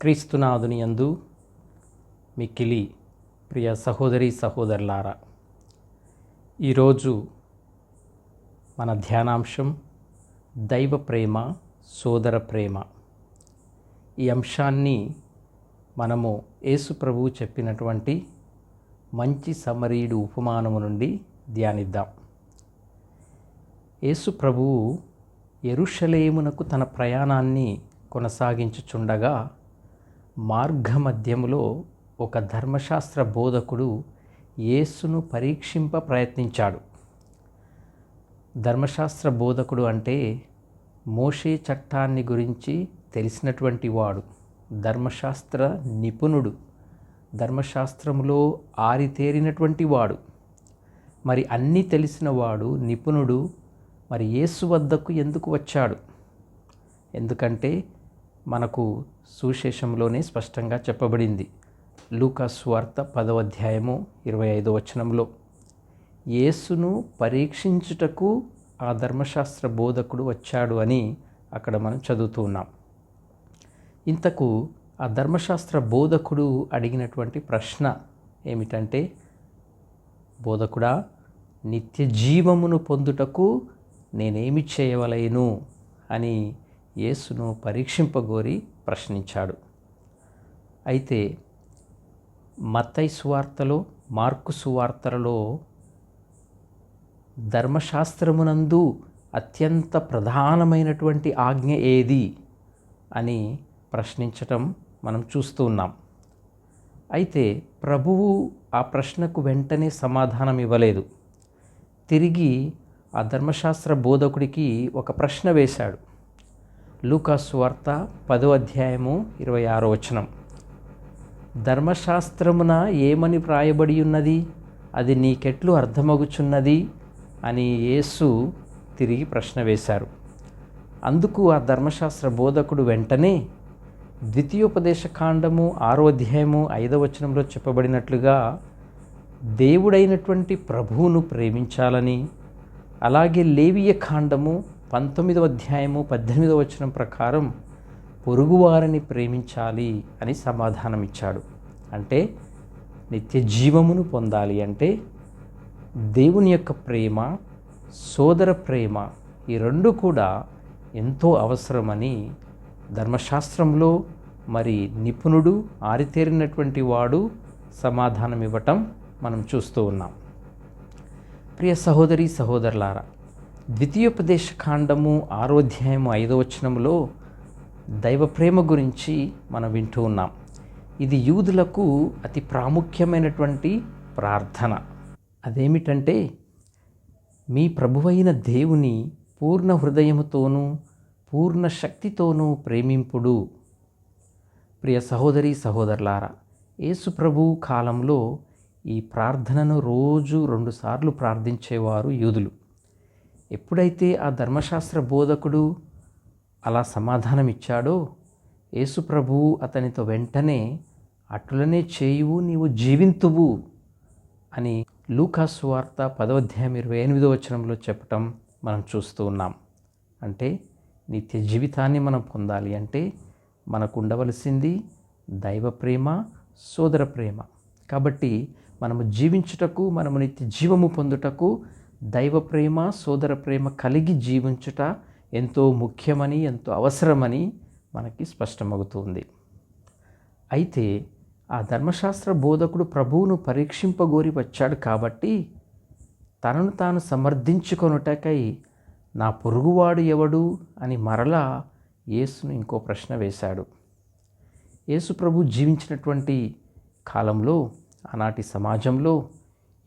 క్రీస్తునాథుని యందు మిక్కిలి ప్రియ సహోదరి సహోదరులారా ఈరోజు మన ధ్యానాంశం దైవ ప్రేమ సోదర ప్రేమ. ఈ అంశాన్ని మనము ఏసుప్రభువు చెప్పినటువంటి మంచి సమరీయుడు ఉపమానము నుండి ధ్యానిద్దాం. యేసు ప్రభువు ఎరుషలేమునకు తన ప్రయాణాన్ని కొనసాగించుచుండగా మార్గమధ్యములో ఒక ధర్మశాస్త్ర బోధకుడు యేసును పరీక్షింప ప్రయత్నించాడు. ధర్మశాస్త్ర బోధకుడు అంటే మోషే చట్టాన్ని గురించి తెలిసినటువంటి వాడు. ధర్మశాస్త్ర నిపుణుడు. ధర్మశాస్త్రములో ఆరితేరినటువంటి వాడు. మరి అన్నీ తెలిసిన వాడు నిపుణుడు. మరి యేసు వద్దకు ఎందుకు వచ్చాడు? ఎందుకంటే మనకు సుశేషంలోనే స్పష్టంగా చెప్పబడింది. లూకాస్ వార్త పదవ అధ్యాయము ఇరవై ఐదో వచనంలో యేసును పరీక్షించుటకు ఆ ధర్మశాస్త్ర బోధకుడు వచ్చాడు అని అక్కడ మనం చదువుతూ ఉన్నాం. ఇంతకు ఆ ధర్మశాస్త్ర బోధకుడు అడిగినటువంటి ప్రశ్న ఏమిటంటే బోధకుడా నిత్య జీవమును పొందుటకు నేనేమి చేయవలేను? అని యేసును పరీక్షింపగోరి ప్రశ్నించాడు. అయితే మత్తై సువార్తలో మార్కు సువార్తలలో ధర్మశాస్త్రమునందు అత్యంత ప్రధానమైనటువంటి ఆజ్ఞ ఏది అని ప్రశ్నించటం మనం చూస్తూ ఉన్నాం. అయితే ప్రభువు ఆ ప్రశ్నకు వెంటనే సమాధానం ఇవ్వలేదు. తిరిగి ఆ ధర్మశాస్త్ర బోధకుడికి ఒక ప్రశ్న వేశాడు. లూకాసు వార్త పదో అధ్యాయము ఇరవై ఆరో వచనం. ధర్మశాస్త్రమున ఏమని వ్రాయబడి ఉన్నది? అది నీకెట్లు అర్థమగుచున్నది? అని యేసు తిరిగి ప్రశ్న వేశారు. అందుకు ఆ ధర్మశాస్త్ర బోధకుడు వెంటనే ద్వితీయోపదేశ కాండము ఆరో అధ్యాయము ఐదవ వచనంలో చెప్పబడినట్లుగా దేవుడైనటువంటి ప్రభువును ప్రేమించాలని అలాగే లేవియ కాండము పంతొమ్మిదవ అధ్యాయము పద్దెనిమిదవ వచనం ప్రకారం పొరుగువారిని ప్రేమించాలి అని సమాధానం ఇచ్చాడు అంటే నిత్య జీవమును పొందాలి. అంటే దేవుని యొక్క ప్రేమ సోదర ప్రేమ ఈ రెండు కూడా ఎంతో అవసరమని ధర్మశాస్త్రంలో మరి నిపుణుడు ఆరితేరినటువంటి వాడు సమాధానం ఇవ్వటం మనం చూస్తూ ఉన్నాం. ప్రియ సహోదరి సహోదరులారా ద్వితీయోపదేశ కాండము ఆరోధ్యాయము ఐదో వచనంలో దైవ ప్రేమ గురించి మనం వింటూ ఉన్నాం. ఇది యూదులకు అతి ప్రాముఖ్యమైనటువంటి ప్రార్థన. అదేమిటంటే మీ ప్రభువైన దేవుని పూర్ణ హృదయముతోనూ పూర్ణ శక్తితోనూ ప్రేమింపుడు. ప్రియ సహోదరి సహోదరులారా యేసు ప్రభు కాలంలో ఈ ప్రార్థనను రోజు రెండుసార్లు ప్రార్థించేవారు యూదులు. ఎప్పుడైతే ఆ ధర్మశాస్త్ర బోధకుడు అలా సమాధానం ఇచ్చాడో యేసు ప్రభువు అతనితో వెంటనే అటులనే చేయువు నీవు జీవింతువు అని లూకాసు వార్త పదవధ్యాయం ఇరవై ఎనిమిదో వచనంలో చెప్పటం మనం చూస్తూ ఉన్నాం. అంటే నిత్య జీవితాన్ని మనం పొందాలి అంటే మనకు ఉండవలసింది దైవ ప్రేమ సోదర ప్రేమ. కాబట్టి మనము జీవించుటకు మనము నిత్య జీవము పొందుటకు దైవ ప్రేమ సోదర ప్రేమ కలిగి జీవించుట ఎంతో ముఖ్యమని ఎంతో అవసరమని మనకి స్పష్టమవుతుంది. అయితే ఆ ధర్మశాస్త్ర బోధకుడు ప్రభువును పరీక్షింపగోరి వచ్చాడు కాబట్టి తనను తాను సమర్థించుకొనుటకై నా పొరుగువాడు ఎవడు అని మరలా యేసును ఇంకో ప్రశ్న వేశాడు. యేసు ప్రభు జీవించినటువంటి కాలంలో ఆనాటి సమాజంలో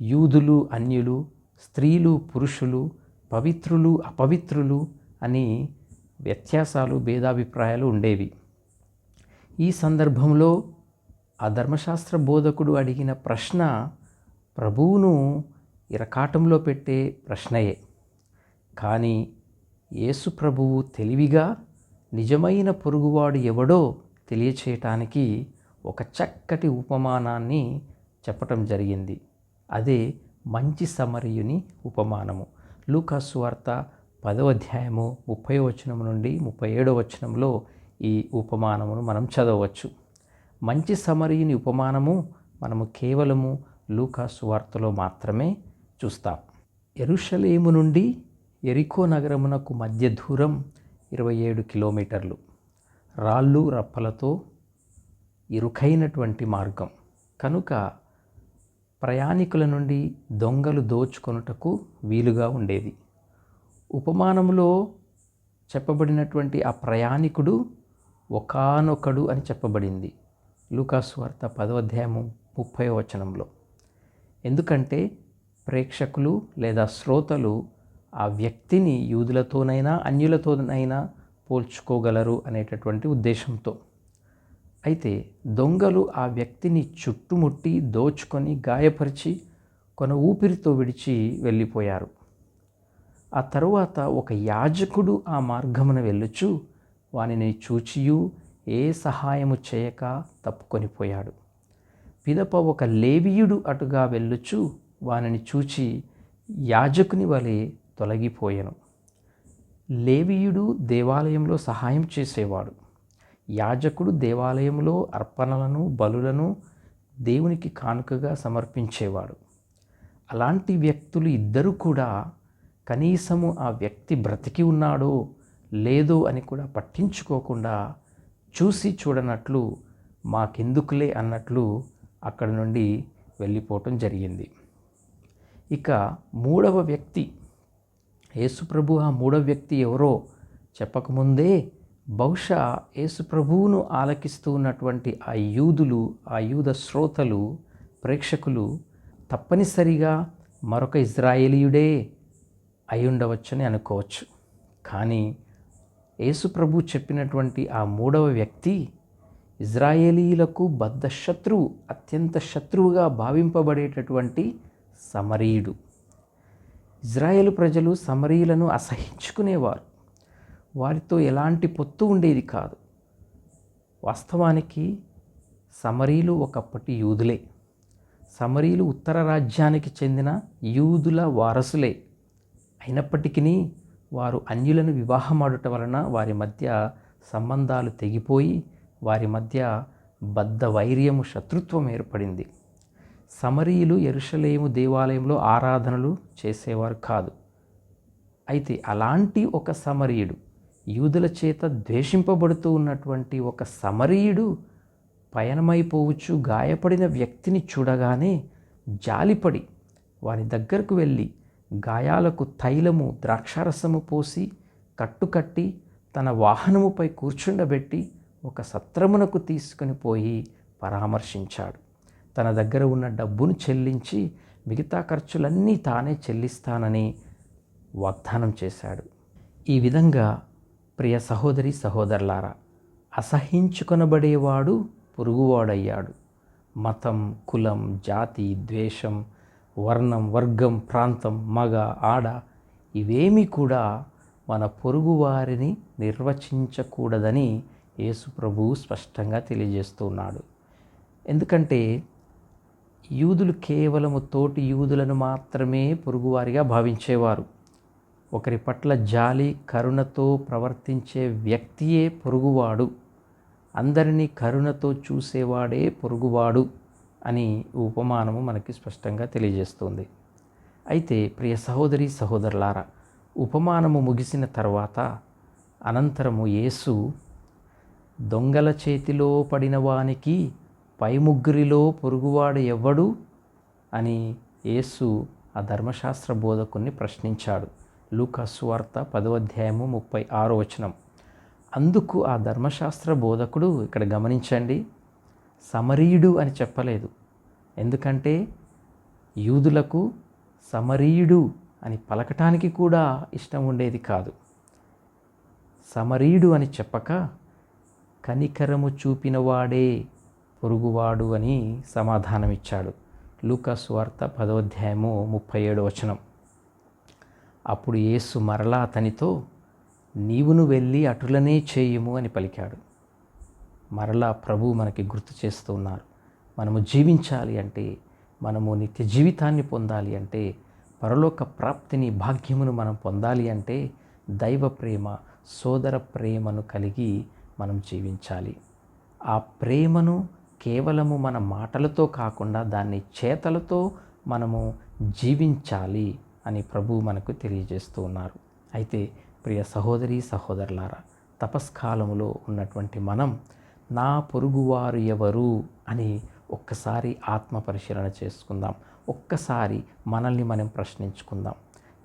యూదులు అన్యులు స్త్రీలు పురుషులు పవిత్రులు అపవిత్రులు అని వ్యత్యాసాలు భేదాభిప్రాయాలు ఉండేవి. ఈ సందర్భంలో ఆ ధర్మశాస్త్ర బోధకుడు అడిగిన ప్రశ్న ప్రభువును ఇరకాటంలో పెట్టే ప్రశ్నయే. కానీ యేసు ప్రభువు తెలివిగా నిజమైన పొరుగువాడు ఎవడో తెలియచేయటానికి ఒక చక్కటి ఉపమానాన్ని చెప్పటం జరిగింది. అదే మంచి సమరయుని ఉపమానము. లూకాసు వార్త పదవ అధ్యాయము ముప్పై వచనం నుండి ముప్పై ఏడవ వచనంలో ఈ ఉపమానమును మనం చదవచ్చు. మంచి సమరయుని ఉపమానము మనము కేవలము లూకాసు వార్తలో మాత్రమే చూస్తాం. ఎరుషలేము నుండి ఎరికో నగరమునకు మధ్య దూరం ఇరవై ఏడు కిలోమీటర్లు. రాళ్ళు రప్పలతో ఇరుకైనటువంటి మార్గం. కనుక ప్రయాణికుల నుండి దొంగలు దోచుకొనుటకు వీలుగా ఉండేది. ఉపమానంలో చెప్పబడినటువంటి ఆ ప్రయాణికుడు ఒకానొకడు అని చెప్పబడింది. లూకాసు వార్త పదో అధ్యాయము ముప్పై వచనంలో. ఎందుకంటే ప్రేక్షకులు లేదా శ్రోతలు ఆ వ్యక్తిని యూదులతోనైనా అన్యులతోనైనా పోల్చుకోగలరు అనేటటువంటి ఉద్దేశంతో. అయితే దొంగలు ఆ వ్యక్తిని చుట్టుముట్టి దోచుకొని గాయపరిచి కొన ఊపిరితో విడిచి వెళ్ళిపోయారు. ఆ తరువాత ఒక యాజకుడు ఆ మార్గమున వెళ్ళుచు వానిని చూచియు ఏ సహాయము చేయక తప్పుకొనిపోయాడు పిదప ఒక లేవియుడు అటుగా వెళ్ళుచు వానిని చూచి యాజకుని వలె తొలగిపోయెను. లేవియుడు దేవాలయంలో సహాయం చేసేవాడు. యాజకుడు దేవాలయంలో అర్పణలను బలులను దేవునికి కానుకగా సమర్పించేవాడు. అలాంటి వ్యక్తులు ఇద్దరు కూడా కనీసము ఆ వ్యక్తి బ్రతికి ఉన్నాడో లేదో అని కూడా పట్టించుకోకుండా చూసి చూడనట్లు మాకెందుకులే అన్నట్లు అక్కడ నుండి వెళ్ళిపోవటం జరిగింది. ఇక మూడవ వ్యక్తి యేసుప్రభు ఆ మూడవ వ్యక్తి ఎవరో చెప్పకముందే బహుశా యేసుప్రభువును ఆలకిస్తూ ఉన్నటువంటి ఆ యూదులు ఆ యూద శ్రోతలు ప్రేక్షకులు తప్పనిసరిగా మరొక ఇజ్రాయేలీయుడే అయి ఉండవచ్చని అనుకోవచ్చు. కానీ యేసుప్రభు చెప్పినటువంటి ఆ మూడవ వ్యక్తి ఇజ్రాయేలీలకు బద్ధ శత్రువు అత్యంత శత్రువుగా భావింపబడేటటువంటి సమరీయుడు. ఇజ్రాయేల్ ప్రజలు సమరీయులను అసహించుకునేవారు. వారితో ఎలాంటి పొత్తు ఉండేది కాదు. వాస్తవానికి సమరీలు ఒకప్పటి యూదులే. సమరీలు ఉత్తర రాజ్యానికి చెందిన యూదుల వారసులే. అయినప్పటికీ వారు అన్యులను వివాహమాడుట వలన వారి మధ్య సంబంధాలు తెగిపోయి వారి మధ్య బద్ధ వైర్యము శత్రుత్వం ఏర్పడింది. సమరీయులు ఎరుషలేము దేవాలయంలో ఆరాధనలు చేసేవారు కాదు. అయితే అలాంటి ఒక సమరీయుడు యూదుల చేత ద్వేషింపబడుతూ ఉన్నటువంటి ఒక సమరీయుడు పయనమైపోవచ్చు గాయపడిన వ్యక్తిని చూడగానే జాలిపడి వారి దగ్గరకు వెళ్ళి గాయాలకు తైలము ద్రాక్షారసము పోసి కట్టుకట్టి తన వాహనముపై కూర్చుండబెట్టి ఒక సత్రమునకు తీసుకుని పోయి పరామర్శించాడు. తన దగ్గర ఉన్న డబ్బును చెల్లించి మిగతా ఖర్చులన్నీ తానే చెల్లిస్తానని వాగ్దానం చేశాడు. ఈ విధంగా ప్రియ సహోదరి సహోదరులారా అసహించుకొనబడేవాడు పొరుగువాడయ్యాడు. మతం కులం జాతి ద్వేషం వర్ణం వర్గం ప్రాంతం మగ ఆడ ఇవేమీ కూడా మన పొరుగువారిని నిర్వచించకూడదని యేసుప్రభువు స్పష్టంగా తెలియజేస్తున్నాడు. ఎందుకంటే యూదులు కేవలము తోటి యూదులను మాత్రమే పొరుగువారిగా భావించేవారు. ఒకరి పట్ల జాలి కరుణతో ప్రవర్తించే వ్యక్తియే పొరుగువాడు. అందరినీ కరుణతో చూసేవాడే పొరుగువాడు అని ఉపమానము మనకి స్పష్టంగా తెలియజేస్తుంది. అయితే ప్రియ సహోదరి సహోదరులారా ఉపమానము ముగిసిన తర్వాత అనంతరము యేసు దొంగల చేతిలో పడిన వానికి పై ముగ్గురిలో పొరుగువాడు ఎవ్వడు అని యేసు ఆ ధర్మశాస్త్ర బోధకుని ప్రశ్నించాడు. లూకాసువార్త పదో అధ్యాయము ముప్పై ఆరో వచనం. అందుకు ఆ ధర్మశాస్త్ర బోధకుడు ఇక్కడ గమనించండి సమరీయుడు అని చెప్పలేదు. ఎందుకంటే యూదులకు సమరీయుడు అని పలకటానికి కూడా ఇష్టం ఉండేది కాదు. సమరీయుడు అని చెప్పక కనికరము చూపినవాడే పొరుగువాడు అని సమాధానమిచ్చాడు. లూకాసు వార్త పదోధ్యాయము ముప్పై ఏడు వచనం. అప్పుడు యేసు మరలా అతనితో నీవును వెళ్ళి అటులనే చేయుము అని పలికాడు. మరలా ప్రభు మనకి గుర్తు చేస్తూ ఉన్నారు. మనము జీవించాలి అంటే మనము నిత్య జీవితాన్ని పొందాలి అంటే పరలోక ప్రాప్తిని భాగ్యమును మనం పొందాలి అంటే దైవ ప్రేమ సోదర ప్రేమను కలిగి మనం జీవించాలి. ఆ ప్రేమను కేవలము మన మాటలతో కాకుండా దాన్ని చేతలతో మనము జీవించాలి. అని ప్రభు మనకు తెలియజేస్తూ ఉన్నారు. అయితే ప్రియ సహోదరి సహోదరులారా తపస్కాలములో ఉన్నటువంటి మనం నా పొరుగువారు ఎవరు అని ఒక్కసారి ఆత్మ పరిశీలన చేసుకుందాం. ఒక్కసారి మనల్ని మనం ప్రశ్నించుకుందాం.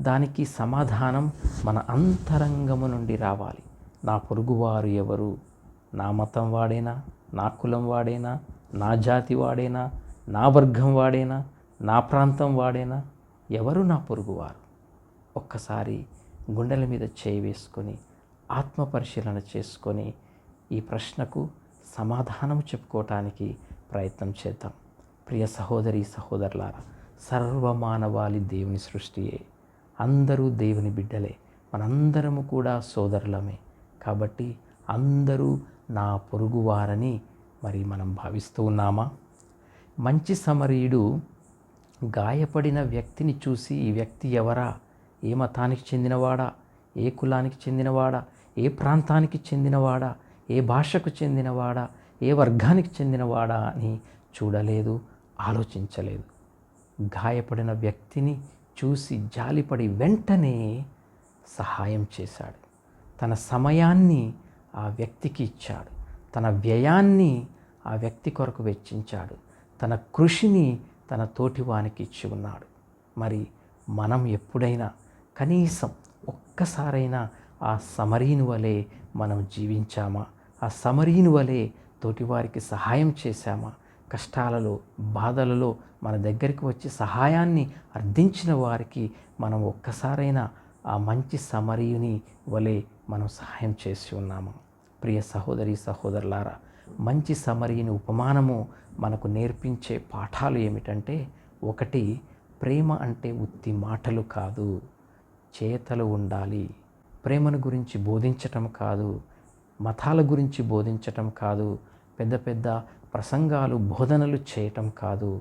దానికి సమాధానం మన అంతరంగము నుండి రావాలి. నా పొరుగువారు ఎవరు? నా మతం వాడేనా? నా కులం వాడేనా? నా జాతి వాడేనా? నా వర్గం వాడేనా? నా ప్రాంతం వాడేనా? ఎవరు నా పొరుగువారు? ఒక్కసారి గుండెల మీద చేయి వేసుకొని ఆత్మ పరిశీలన చేసుకొని ఈ ప్రశ్నకు సమాధానం చెప్పుకోవటానికి ప్రయత్నం చేద్దాం. ప్రియ సహోదరి సహోదరులారా సర్వమానవాళి దేవుని సృష్టియే. అందరూ దేవుని బిడ్డలే. మనందరము కూడా సోదరులమే. కాబట్టి అందరూ నా పొరుగువారని మరి మనం భావిస్తూ ఉన్నామా? మంచి సమరీయుడు గాయపడిన వ్యక్తిని చూసి ఈ వ్యక్తి ఎవరా? ఏ మతానికి చెందినవాడా? ఏ కులానికి చెందినవాడా? ఏ ప్రాంతానికి చెందినవాడా? ఏ భాషకు చెందినవాడా? ఏ వర్గానికి చెందినవాడా అని చూడలేదు ఆలోచించలేదు. గాయపడిన వ్యక్తిని చూసి జాలిపడి వెంటనే సహాయం చేశాడు. తన సమయాన్ని ఆ వ్యక్తికి ఇచ్చాడు. తన వ్యయాన్ని ఆ వ్యక్తి కొరకు వెచ్చించాడు. తన కృషిని తన తోటివానికి ఇచ్చి ఉన్నాడు. మరి మనం ఎప్పుడైనా కనీసం ఒక్కసారైనా ఆ సమరీను వలె మనం జీవించామా? ఆ సమరీను వలె తోటివారికి సహాయం చేశామా? కష్టాలలో బాధలలో మన దగ్గరికి వచ్చి సహాయాన్ని అర్థించిన వారికి మనం ఒక్కసారైనా ఆ మంచి సమరీయుని వలె మనం సహాయం చేసి ఉన్నాము? ప్రియ సహోదరి సహోదరులారా మంచి సమరీని ఉపమానము మనకు నేర్పించే పాఠాలు ఏమిటంటే ఒకటి ప్రేమ అంటే ఉత్తి మాటలు కాదు చేతలు ఉండాలి. ప్రేమను గురించి బోధించటం కాదు మతాల గురించి బోధించటం కాదు పెద్ద పెద్ద ప్రసంగాలు బోధనలు చేయటం కాదు.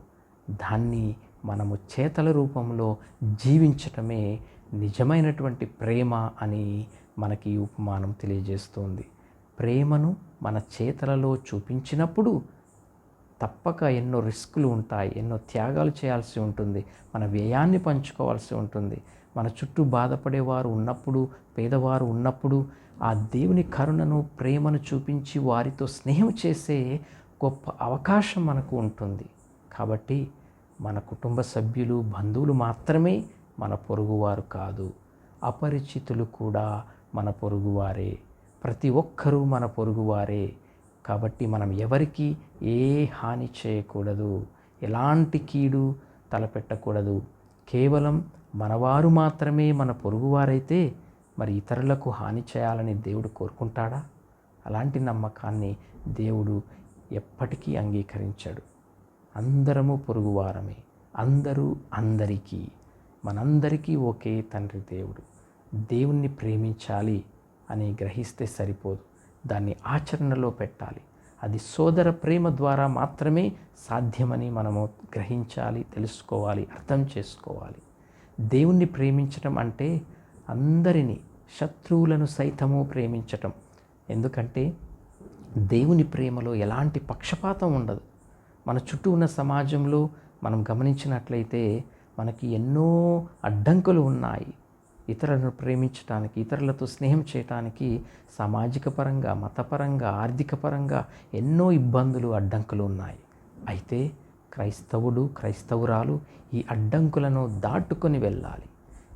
దాన్ని మనము చేతల రూపంలో జీవించటమే నిజమైనటువంటి ప్రేమ అని మనకి ఉపమానం తెలియజేస్తుంది. ప్రేమను మన చేతలలో చూపించినప్పుడు తప్పక ఎన్నో రిస్కులు ఉంటాయి ఎన్నో త్యాగాలు చేయాల్సి ఉంటుంది మన వ్యయాన్ని పంచుకోవాల్సి ఉంటుంది. మన చుట్టూ బాధపడేవారు ఉన్నప్పుడు పేదవారు ఉన్నప్పుడు ఆ దేవుని కరుణను ప్రేమను చూపించి వారితో స్నేహం చేసే గొప్ప అవకాశం మనకు ఉంటుంది. కాబట్టి మన కుటుంబ సభ్యులు బంధువులు మాత్రమే మన పొరుగువారు కాదు అపరిచితులు కూడా మన పొరుగువారే. ప్రతి ఒక్కరూ మన పొరుగువారే. కాబట్టి మనం ఎవరికి ఏ హాని చేయకూడదు. ఎలాంటి కీడు తలపెట్టకూడదు. కేవలం మనవారు మాత్రమే మన పొరుగువారైతే మరి ఇతరులకు హాని చేయాలని దేవుడు కోరుకుంటాడా? అలాంటి నమ్మకాన్ని దేవుడు ఎప్పటికీ అంగీకరించాడు. అందరము పొరుగువారమే. అందరూ అందరికీ. మనందరికీ ఒకే తండ్రి దేవుడు. దేవుణ్ణి ప్రేమించాలి అని గ్రహిస్తే సరిపోదు. దాన్ని ఆచరణలో పెట్టాలి. అది సోదర ప్రేమ ద్వారా మాత్రమే సాధ్యమని మనము గ్రహించాలి తెలుసుకోవాలి అర్థం చేసుకోవాలి. దేవుణ్ణి ప్రేమించటం అంటే అందరినీ శత్రువులను సైతము ప్రేమించటం. ఎందుకంటే దేవుని ప్రేమలో ఎలాంటి పక్షపాతం ఉండదు. మన చుట్టూ ఉన్న సమాజంలో మనం గమనించినట్లయితే మనకి ఎన్నో అడ్డంకులు ఉన్నాయి. ఇతరులను ప్రేమించటానికి ఇతరులతో స్నేహం చేయటానికి సామాజిక పరంగా మతపరంగా ఆర్థిక పరంగా ఎన్నో ఇబ్బందులు అడ్డంకులు ఉన్నాయి. అయితే క్రైస్తవుడు క్రైస్తవురాలు ఈ అడ్డంకులను దాటుకొని వెళ్ళాలి.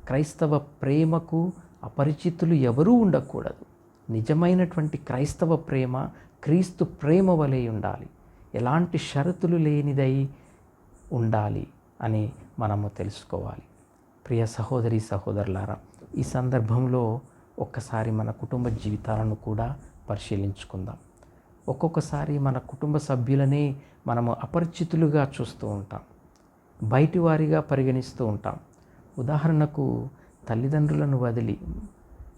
క్రైస్తవ ప్రేమకు అపరిచితులు ఎవరూ ఉండకూడదు. నిజమైనటువంటి క్రైస్తవ ప్రేమ క్రీస్తు ప్రేమ వలె ఉండాలి. ఎలాంటి షరతులు లేనిదై ఉండాలి అని మనము తెలుసుకోవాలి. ప్రియ సహోదరి సహోదరులారా ఈ సందర్భంలో ఒక్కసారి మన కుటుంబ జీవితాలను కూడా పరిశీలించుకుందాం. ఒక్కొక్కసారి మన కుటుంబ సభ్యులనే మనము అపరిచితులుగా చూస్తూ ఉంటాం బయటి వారిగా పరిగణిస్తూ ఉంటాం. ఉదాహరణకు తల్లిదండ్రులను వదిలి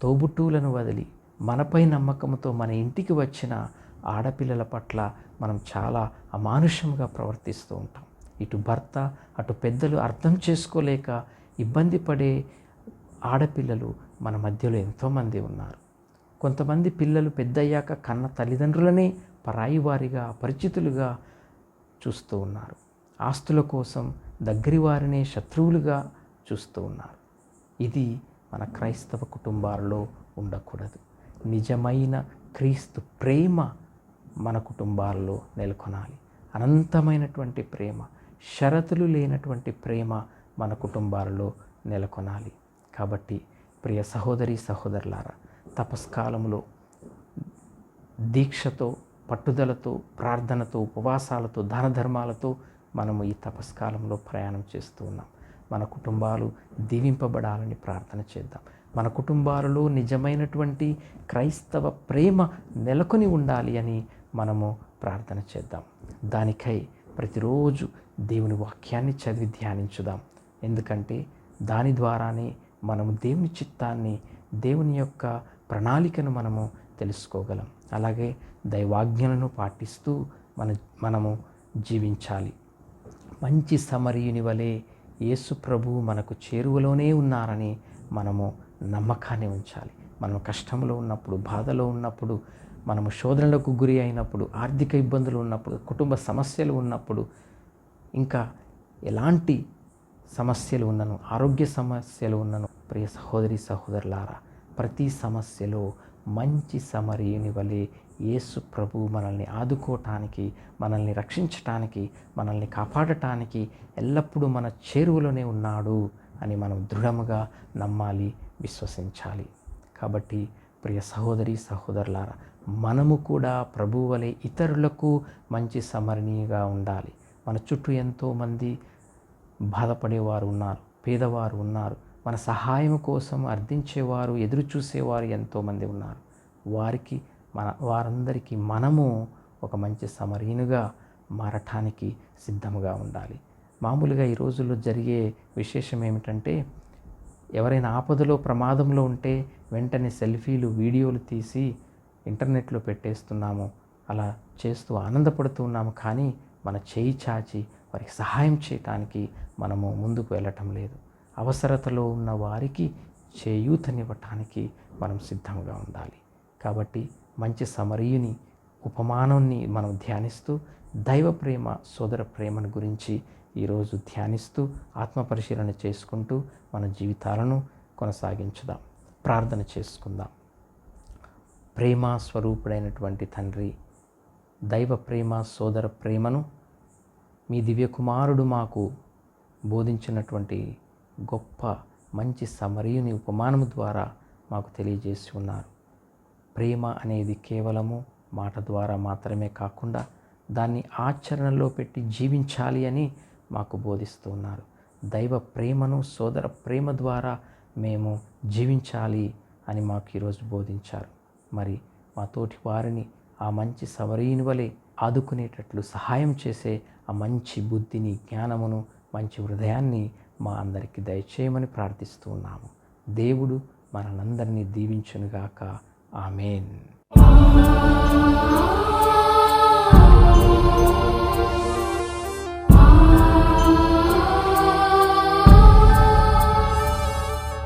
తోబుట్టువులను వదిలి మనపై నమ్మకంతో మన ఇంటికి వచ్చిన ఆడపిల్లల పట్ల మనం చాలా అమానుషంగా ప్రవర్తిస్తూ ఉంటాం. ఇటు భర్త అటు పెద్దలు అర్థం చేసుకోలేక ఇబ్బంది పడే ఆడపిల్లలు మన మధ్యలో ఎంతోమంది ఉన్నారు. కొంతమంది పిల్లలు పెద్దయ్యాక కన్న తల్లిదండ్రులనే పరాయి వారిగా అపరిచితులుగా చూస్తూ ఉన్నారు. ఆస్తుల కోసం దగ్గరి వారినే శత్రువులుగా చూస్తూ ఉన్నారు. ఇది మన క్రైస్తవ కుటుంబాలలో ఉండకూడదు. నిజమైన క్రీస్తు ప్రేమ మన కుటుంబాలలో నెలకొనాలి. అనంతమైనటువంటి ప్రేమ షరతులు లేనటువంటి ప్రేమ మన కుటుంబాలలో నెలకొనాలి. కాబట్టి ప్రియ సహోదరి సహోదరులారా తపస్కాలంలో దీక్షతో పట్టుదలతో ప్రార్థనతో ఉపవాసాలతో దాన ధర్మాలతో మనము ఈ తపస్కాలంలో ప్రయాణం చేస్తూ ఉన్నాం. మన కుటుంబాలు దీవింపబడాలని ప్రార్థన చేద్దాం. మన కుటుంబాలలో నిజమైనటువంటి క్రైస్తవ ప్రేమ నెలకొని ఉండాలి అని మనము ప్రార్థన చేద్దాం. దానికై ప్రతిరోజు దేవుని వాక్యాన్ని చదివి ధ్యానించుదాం. ఎందుకంటే దాని ద్వారానే మనము దేవుని చిత్తాన్ని దేవుని యొక్క ప్రణాళికను మనము తెలుసుకోగలం. అలాగే దైవాజ్ఞలను పాటిస్తూ మన మనము జీవించాలి. మంచి సమరీయుని వలె యేసు ప్రభు మనకు చేరువలోనే ఉన్నారని మనము నమ్మకాన్ని ఉంచాలి. మనం కష్టంలో ఉన్నప్పుడు బాధలో ఉన్నప్పుడు మనము శోధనలకు గురి అయినప్పుడు ఆర్థిక ఇబ్బందులు ఉన్నప్పుడు కుటుంబ సమస్యలు ఉన్నప్పుడు ఇంకా ఎలాంటి సమస్యలు ఉన్నను ఆరోగ్య సమస్యలు ఉన్నను. ప్రియ సహోదరి సహోదరులారా ప్రతి సమస్యలో మంచి సమరీయుని వలె యేసు ప్రభు మనల్ని ఆదుకోవటానికి మనల్ని రక్షించటానికి మనల్ని కాపాడటానికి ఎల్లప్పుడూ మన చేరువలోనే ఉన్నాడు అని మనం దృఢముగా నమ్మాలి విశ్వసించాలి. కాబట్టి ప్రియ సహోదరి సహోదరులారా మనము కూడా ప్రభు వలె ఇతరులకు మంచి సమరణీయంగా ఉండాలి. మన చుట్టూ ఎంతోమంది బాధపడేవారు ఉన్నారు పేదవారు ఉన్నారు మన సహాయం కోసం అర్థించేవారు ఎదురు చూసేవారు ఎంతోమంది ఉన్నారు. వారికి మన వారందరికీ మనము ఒక మంచి సమరీనుగా మారటానికి సిద్ధముగా ఉండాలి. మామూలుగా ఈ రోజుల్లో జరిగే విశేషం ఏమిటంటే ఎవరైనా ఆపదలో ప్రమాదంలో ఉంటే వెంటనే సెల్ఫీలు వీడియోలు తీసి ఇంటర్నెట్లో పెట్టేస్తున్నాము. అలా చేస్తూ ఆనందపడుతూ ఉన్నాము. కానీ మన చేయి చాచి వారికి సహాయం చేయటానికి మనము ముందుకు వెళ్ళటం లేదు. అవసరతలో ఉన్న వారికి చేయూతనివ్వటానికి మనం సిద్ధంగా ఉండాలి. కాబట్టి మంచి సమరీయుని ఉపమానాన్ని మనం ధ్యానిస్తూ దైవ ప్రేమ సోదర ప్రేమను గురించి ఈరోజు ధ్యానిస్తూ ఆత్మ పరిశీలన చేసుకుంటూ మన జీవితాలను కొనసాగించుదాం. ప్రార్థన చేసుకుందాం. ప్రేమ స్వరూపుడైనటువంటి తండ్రి దైవ ప్రేమ సోదర ప్రేమను మీ దివ్యకుమారుడు మాకు బోధించినటువంటి గొప్ప మంచి సమరీయుని ఉపమానము ద్వారా మాకు తెలియజేసి ఉన్నారు. ప్రేమ అనేది కేవలము మాట ద్వారా మాత్రమే కాకుండా దాన్ని ఆచరణలో పెట్టి జీవించాలి అని మాకు బోధిస్తూ ఉన్నారు. దైవ ప్రేమను సోదర ప్రేమ ద్వారా మేము జీవించాలి అని మాకు ఈరోజు బోధించారు. మరి మా తోటి వారిని ఆ మంచి సవరీని వలె ఆదుకునేటట్లు సహాయం చేసే ఆ మంచి బుద్ధిని జ్ఞానమును మంచి హృదయాన్ని మా అందరికీ దయచేయమని ప్రార్థిస్తూ ఉన్నాము. దేవుడు మనందరినీ దీవించునుగాక. ఆమెన్.